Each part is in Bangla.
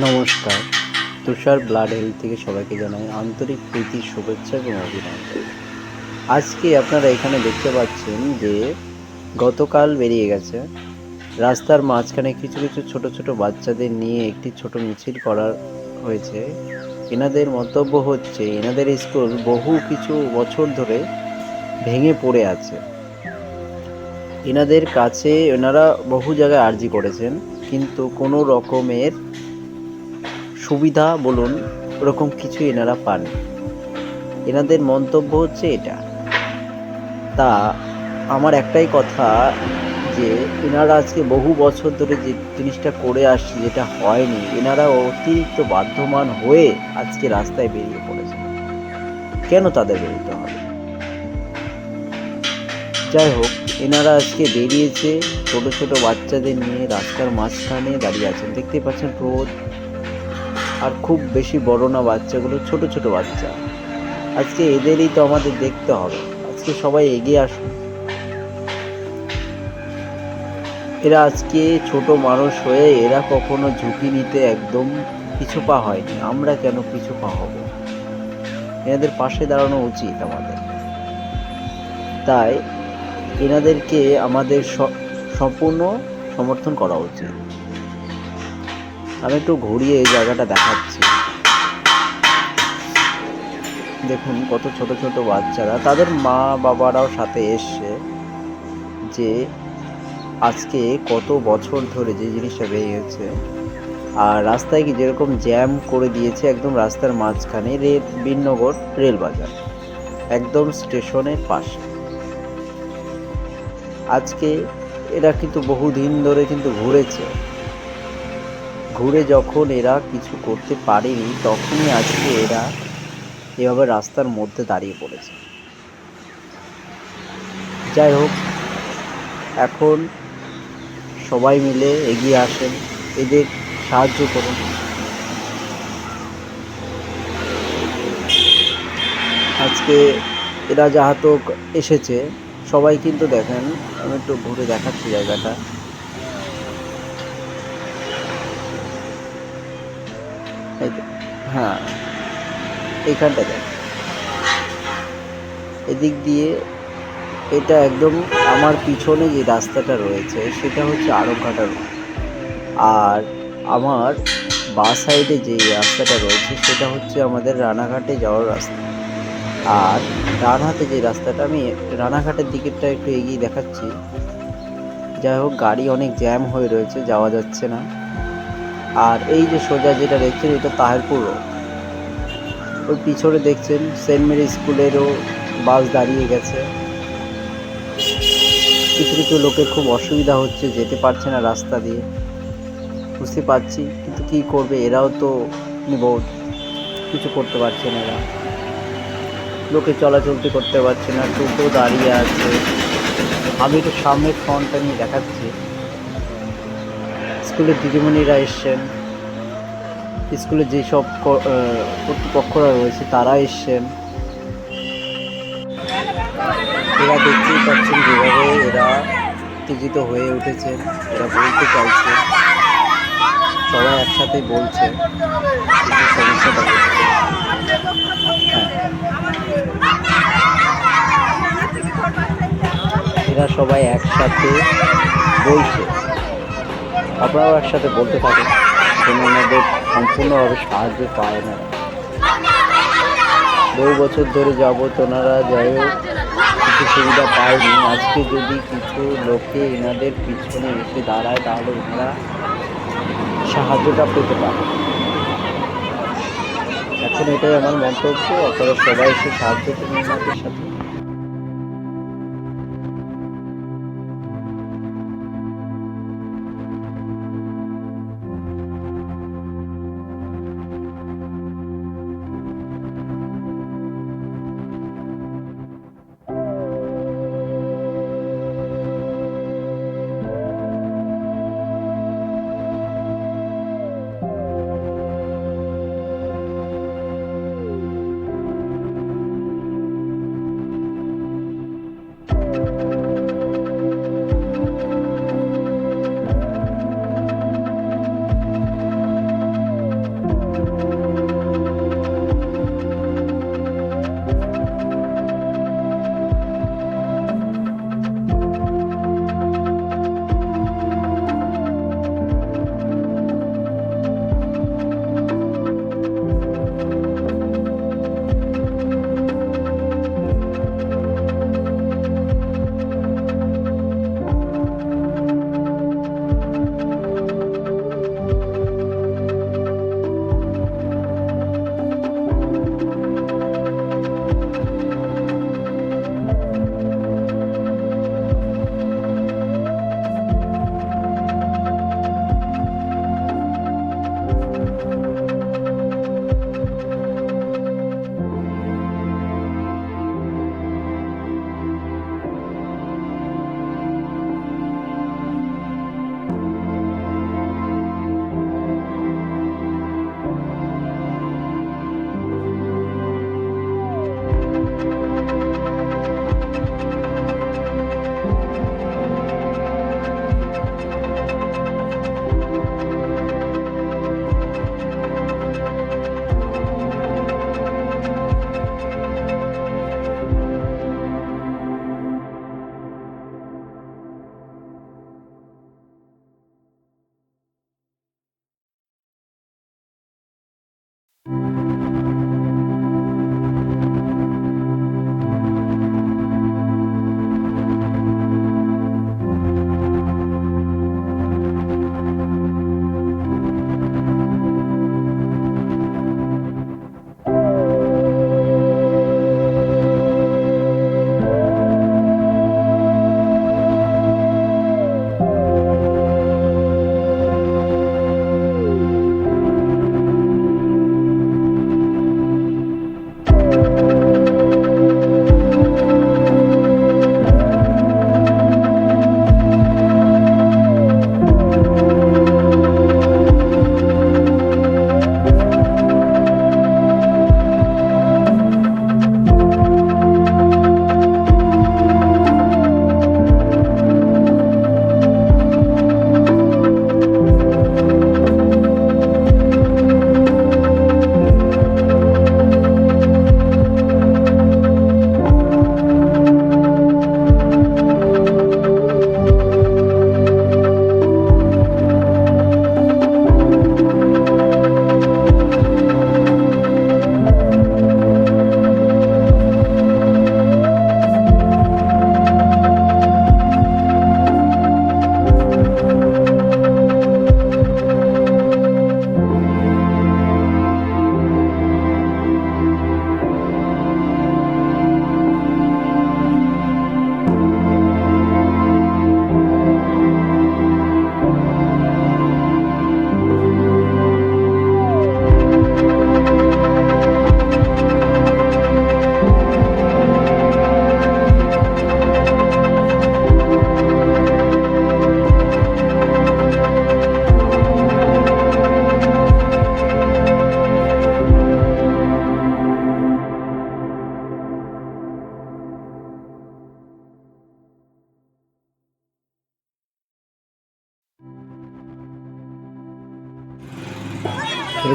নমস্কার। তুষার ব্লাড হেলথ থেকে সবাইকে জানাই আন্তরিক প্রীতি, শুভেচ্ছা এবং অভিনন্দন। আজকে আপনারা এখানে দেখতে পাচ্ছেন যে গতকাল বেরিয়ে গেছে। রাস্তার মাঝখানে কিছু কিছু ছোট ছোট বাচ্চাদের নিয়ে একটি ছোট মিছিল করা হয়েছে। এনাদের মন্তব্য হচ্ছে, এনাদের স্কুল বহু কিছু বছর ধরে ভেঙে পড়ে আছে। এনাদের কাছে, এনারা বহু জায়গায় আর্জি করেছেন, কিন্তু কোনো রকমের সুবিধা বলুন, ওরকম কিছু এনারা পান এনাদের মন্তব্য হচ্ছে এটা। তা আমার একটাই কথা যে, এনারা আজকে বহু বছর ধরে যে জিনিসটা করে আসছে, যেটা হয়নি, এনারা অতিরিক্ত বাধ্যমান হয়ে আজকে রাস্তায় বেরিয়ে পড়েছে। কেন তাদের বেরোতে হবে? যাই হোক, এনারা আজকে বেরিয়েছে, ছোট ছোট বাচ্চাদের নিয়ে রাস্তার মাঝখানে দাঁড়িয়ে আছেন। দেখতে পাচ্ছেন রোদ আর খুব বেশি বড় না বাচ্চাগুলো, ছোট ছোট বাচ্চা। আজকে এদেরই তো আমাদের দেখতে হবে। আজকে সবাই এগিয়ে আসুন। এরা আজকে ছোট মানুষ হয়ে এরা কখনো ঝুঁকি নিতে একদম পিছু পা হয়নি। আমরা কেন পিছু পা হব? এনাদের পাশে দাঁড়ানো উচিত আমাদের। তাই এনাদেরকে আমাদের সম্পূর্ণ সমর্থন করা উচিত। আমি একটু ঘুরিয়ে এই জায়গাটা দেখাচ্ছি। দেখুন কত ছোট ছোট বাচ্চারা, তাদের মা বাবারাও সাথে এসছে যে আজকে কত বছর ধরে যে জিনিসটা বেরিয়ে গেছে আর রাস্তায় কি যেরকম জ্যাম করে দিয়েছে একদম রাস্তার মাঝখানে রেল, বিনগর রেল বাজার একদম স্টেশনের পাশে। আজকে এরা কিন্তু বহুদিন ধরে কিন্তু ঘুরেছে। ঘুরে যখন এরা কিছু করতে পারেনি, তখনই আজকে এরা এভাবে রাস্তার মধ্যে দাঁড়িয়ে পড়েছে। যাই হোক, এখন সবাই মিলে এগিয়ে আসেন। এদের সাহায্য করুন। আজকে এরা যাহাতক এসেছে, সবাই কিন্তু দেখেন, আমি একটু ঘুরে দেখাচ্ছি জায়গাটা এই যে, হ্যাঁ এইখানটা দেখ। এদিক দিয়ে এটা একদম আমার পিছনে যে রাস্তাটা রয়েছে, সেটা হচ্ছে আরবঘাটা রোড আর আমার বা সাইডে যে রাস্তাটা রয়েছে, সেটা হচ্ছে আমাদের রানাঘাটে যাওয়ার রাস্তা। আর ডান হাতে যে রাস্তাটা, আমি রানাঘাটের দিকেরটা একটু এগিয়ে দেখাচ্ছি। যাই হোক, গাড়ি অনেক জ্যাম হয়ে রয়েছে, যাওয়া যাচ্ছে না। আর এই যে সোজা যেটা দেখছেন, এটা তাহেরপুর রোড। ওই পিছনে দেখছেন, সেন্ট মেরি স্কুলেরও বাস দাঁড়িয়ে গেছে। কিছু কিছু লোকের খুব অসুবিধা হচ্ছে, যেতে পারছে না রাস্তা দিয়ে। বুঝতে পারছি, কিন্তু কী করবে? এরাও তো নিবোধ। কিছু করতে পারছে না এরা। লোকে চলাচলতি করতে পারছে না, টোটো দাঁড়িয়ে আছে। আমি একটু সামনের ফ্রন্টটা নিয়ে দেখাচ্ছি। স্কুলের দিদিমণিরা এসছেন। স্কুলে যেসব কর্তৃপক্ষরা রয়েছে, তারা এসছেন। এরা দেখতেই পাচ্ছেন যেভাবে এরা উত্তেজিত হয়ে উঠেছেন। এরা বলতে চাইছে, সবাই একসাথে বলছে হ্যাঁ। এরা সবাই একসাথে বলছে। আপনারাও একসাথে বলতে থাকেন যেন ওনাদের সম্পূর্ণভাবে সাহায্য পায় না। বহু বছর ধরে যাবত ওনারা যাই হোক, কিছু সুবিধা পায়নি। আজকে যদি কিছু লোকে এনাদের পিছনে এসে দাঁড়ায়, তাহলে ওনারা সাহায্যটা পেতে পারে। এখন এটাই আমার মন্তব্য। আপনারা সবাই এসে সাহায্য করুন ওনাদের সাথে।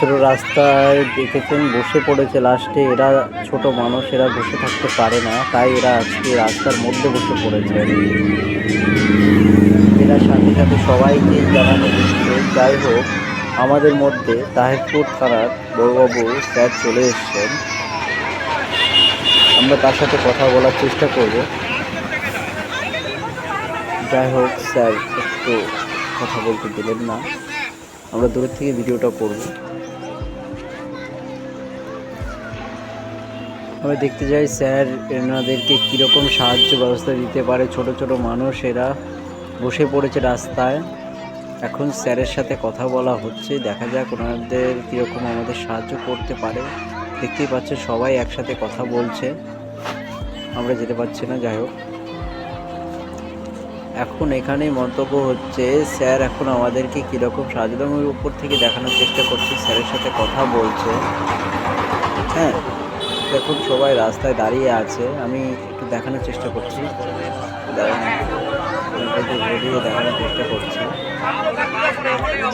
ছোটো রাস্তায় দেখেছেন, বসে পড়েছে লাস্টে এরা ছোট মানুষ, এরা বসে থাকতে পারে না, তাই এরা আজকে রাস্তার মধ্যে বসে পড়েছে। এরা সাথে সাথে সবাইকে জানানো দিচ্ছে যাই হোক, আমাদের মধ্যে তাহিরপুর থানার বড়বাবু স্যার চলে এসছেন। আমরা তার সাথে কথা বলার চেষ্টা করব। যাই হোক, স্যার, একটু কথা বলতে দিলেন না। আমরা দূরের থেকে ভিডিওটা করব। আমরা দেখতে চাই স্যার এনাদেরকে কীরকম সাহায্য ব্যবস্থা দিতে পারে ছোট ছোট মানুষ এরা বসে পড়েছে রাস্তায়। এখন স্যারের সাথে কথা বলা হচ্ছে। দেখা যাক ওনাদের কীরকম আমাদের সাহায্য করতে পারে। দেখতেই পাচ্ছে সবাই একসাথে কথা বলছে। আমরা যেতে পারছি না, যাই হোক। এখন এখানে মন্তব্য হচ্ছে, স্যার এখন আমাদেরকে কীরকম সাহায্য আমি উপর থেকে দেখানোর চেষ্টা করছি, স্যারের সাথে কথা বলছে। হ্যাঁ দেখুন, সবাই রাস্তায় দাঁড়িয়ে আছে। আমি একটু দেখানোর চেষ্টা করছি। ভিডিও দেখানোর চেষ্টা করছি।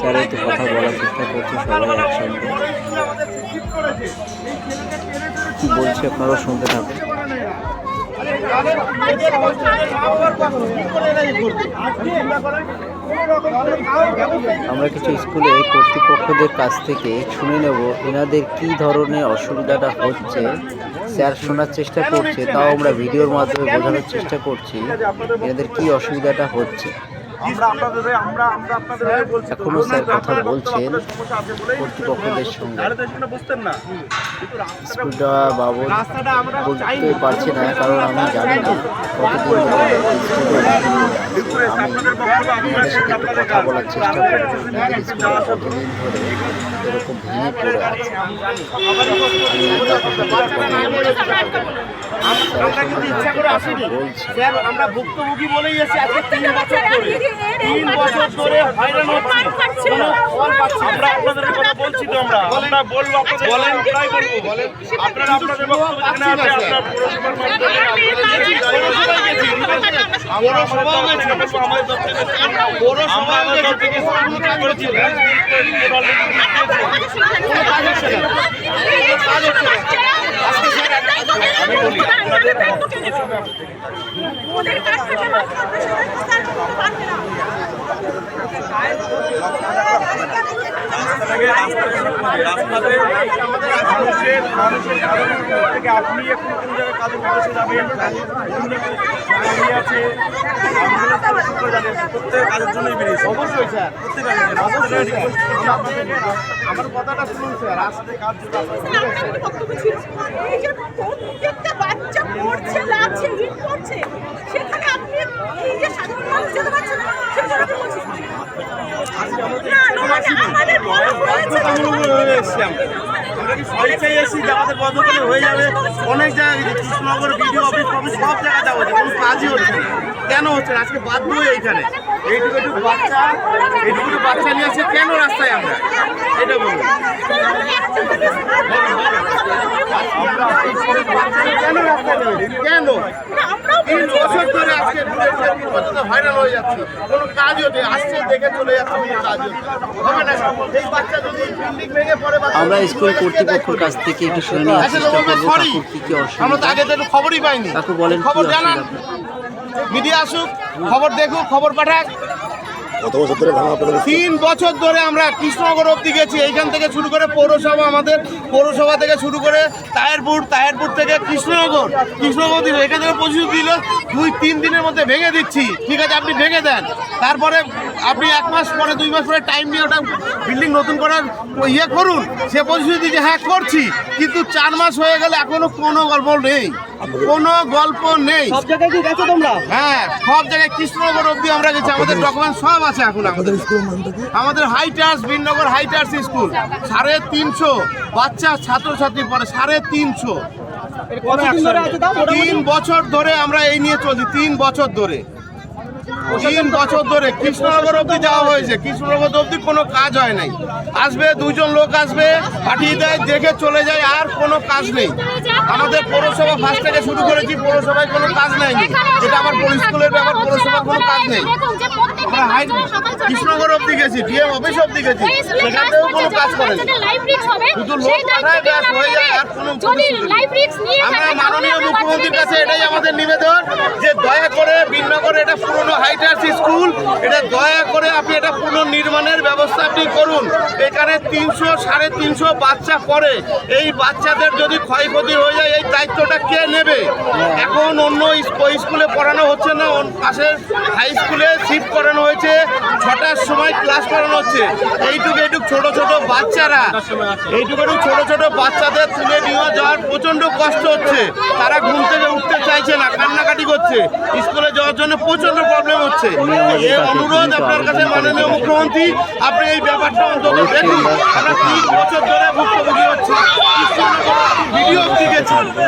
স্যার একটু কথা বলার চেষ্টা করছি সবাই একসঙ্গে। বলছি আপনারা শুনতে থাকুন। আমরা কিছু স্কুলে কর্তৃপক্ষদের কাছ থেকে শুনে নেব, এনাদের কি ধরনের অসুবিধাটা হচ্ছে। স্যার শোনার চেষ্টা করছে, তাও আমরা ভিডিওর মাধ্যমে বোঝানোর চেষ্টা করছি, এনাদের কি অসুবিধাটা হচ্ছে। আমরা আপনাদের আমরা আমরা আপনাদের বলছি তো। এখনও স্যার কথা বলছেন। কর্তৃপক্ষদের সঙ্গে। স্কুলটা বাবদ বলতে পারছি না কারণ আমি জানি না কতদিন কথা। বলার চেষ্টা আমরা করব কিছু দিন আমাদের আগে স্কুলে যাওয়া আসা কতদিন ধরে এরকম ভেঙে পড়ে আছে। আমার কিন্তু ইচ্ছা করে আসিনি। স্যার আমরা ভুক্তভোগী বলেই এসেছি আজকে তিন বছর ধরে। তিন বছর ধরে হয়রান হচ্ছি। কোনো ফল পাচ্ছি আমরা আপনাদের কথা বলছি তো আমরা। আমরা বলব আপনাদের বলেন। আমরাই বলব। বলেন। আপনারা আপনাদের বক্তব্য এখানে আছে আপনার পুরসভার মাধ্যমে গেছি আমাদের থেকে কাছ থেকে মাত্র বিস্তার করতে পারবে মানুষের মানুষের থেকে আপনি এখন কোন জায়গায় প্রত্যেক কাজের জন্যই বেরিয়েছে অবশ্যই স্যার যদি আপনারা আমার একটা বক্তব্য ছিল এই যে প্রত্যেকটা বাচ্চা পড়ছে লাগছে ইট করছে? সেখানে আপনি এই যে সাধারণ মানুষ যেতে পারছে না, সেটা আপনি বলছেন। না নয় আমাদের বড় হয়েছে হয়ে যাবে? অনেক জায়গায় কাজই হচ্ছে কেন হচ্ছে না? আজকে বাধ্য হয়ে এইখানে। বাচ্চা একটু বাচ্চা নিয়ে আসছে কেন রাস্তায় আমরা? এটা বলুন। কেন রাস্তায় কেন? তিন বছর ধরে আজকে ঘুরে ঘুরে তিন বছর ধরে হয়রান হয়ে যাচ্ছি। কোনো কাজ হচ্ছে আসছে দেখে চলে যাচ্ছে কোনো কাজ হবে না এই বাচ্চা যদি বিল্ডিং ভেঙে পড়ে আমরা স্কুল কর্তৃপক্ষের কাছ থেকে একটু শুনে নেওয়ার চেষ্টা করব কাকুর কি কি আমরা তো আগে তো খবরই পাইনি। কাকু বলেন খবর জানান? মিডিয়া আসুক খবর দেখুক খবর পাঠাক। তিন বছর ধরে আমরা কৃষ্ণনগর অব্দি গেছি, এইখান থেকে শুরু করে পৌরসভা আমাদের, পৌরসভা থেকে শুরু করে তায়েরপুর তায়েরপুর থেকে কৃষ্ণনগর কৃষ্ণনগর দিল এখান থেকে প্রস্তুতি দিল, দুই, তিন দিনের মধ্যে ভেঙে দিচ্ছি, ঠিক আছে, আপনি ভেঙে দেন। তারপরে আপনি এক মাস পরে, দুই মাস পরে টাইম নিয়ে ওটা বিল্ডিং নতুন করার ইয়ে করুন, সে প্রস্তুতি দিচ্ছে হ্যাঁ করছি, কিন্তু চার মাস হয়ে গেলে এখনও কোনো গল্প নেই। কোনো গল্প নেই। সব জায়গায় কি গেছো তোমরা? হ্যাঁ সব জায়গায় কৃষ্ণনগর অব্দি আমরা গেছি। আমাদের ডকুমেন্ট সব আছে এখন আমাদের। আমাদের হাইটার্স বিনগর হাইটার্স স্কুল সাড়ে তিনশো বাচ্চা ছাত্রছাত্রী পড়ে সাড়ে তিনশো? তিন বছর ধরে আমরা এই নিয়ে চলছি তিন বছর ধরে। তিন বছর ধরে কৃষ্ণনগর অব্দি যাওয়া হয়েছে। কৃষ্ণনগর অব্দি কোনো কাজ হয় নাই। আসবে দুজন লোক আসবে, পাঠিয়ে দেয়, দেখে চলে যায়, আর কোনো কাজ নেই। আমাদের পৌরসভা ফার্স্ট থেকে শুরু করেছি, পৌরসভায় কোনো কাজ নেই যেটা আমার স্কুলের ব্যাপার পৌরসভার কোনো কাজ নেই। আমরা হাই কৃষ্ণনগর অব্দি গেছি ডিএম অফিস অব্দি গেছি। সেখানেও কোনো কাজ করেন। শুধু লোক পাঠায় ব্যাস হয়ে যায় আর কোনো আমরা মাননীয় মুখ্যমন্ত্রীর কাছে এটাই আমাদের নিবেদন যে দয়া করে বিনগর এটা পুরনো হাইটার্স স্কুল এটা দয়া করে আপনি এটা পুনর্নির্মাণের ব্যবস্থা আপনি করুন। এখানে তিনশো সাড়ে তিনশো বাচ্চা পড়ে। এই বাচ্চাদের যদি ক্ষয়ক্ষতি হয়ে যায় এই দায়িত্বটা কে নেবে? এখন অন্য স্কুলে পড়ানো হচ্ছে না পাশের হাই স্কুলে শিফট করানো হয়েছে, ছটার সময় ক্লাস করানো হচ্ছে। এইটুকু এইটুকু ছোট ছোট বাচ্চারা, এইটুকু এইটুকু ছোট ছোট বাচ্চাদের তুলে নিয়ে যাওয়ার প্রচণ্ড কষ্ট হচ্ছে। তারা ঘুম থেকে উঠতে চাইছে না, কান্নাকাটি করছে। স্কুলে যাওয়ার জন্য প্রচণ্ড প্রবলেম হচ্ছে। এই অনুরোধ আপনার কাছে মাননীয় মুখ্যমন্ত্রী, আপনি এই ব্যাপারটা অন্তত দেখুন, আমরা তিন বছর ধরে ভুক্তভোগী হচ্ছে। ভিডিও অব্দি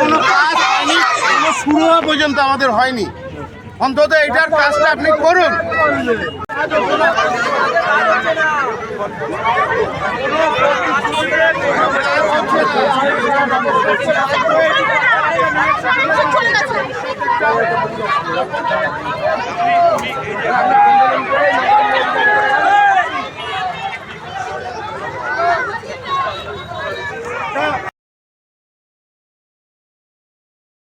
কোনো কাজ হয়নি, কোনো শুরু হওয়া পর্যন্ত আমাদের হয়নি। অন্তত এটার কাজটা আপনি করুন।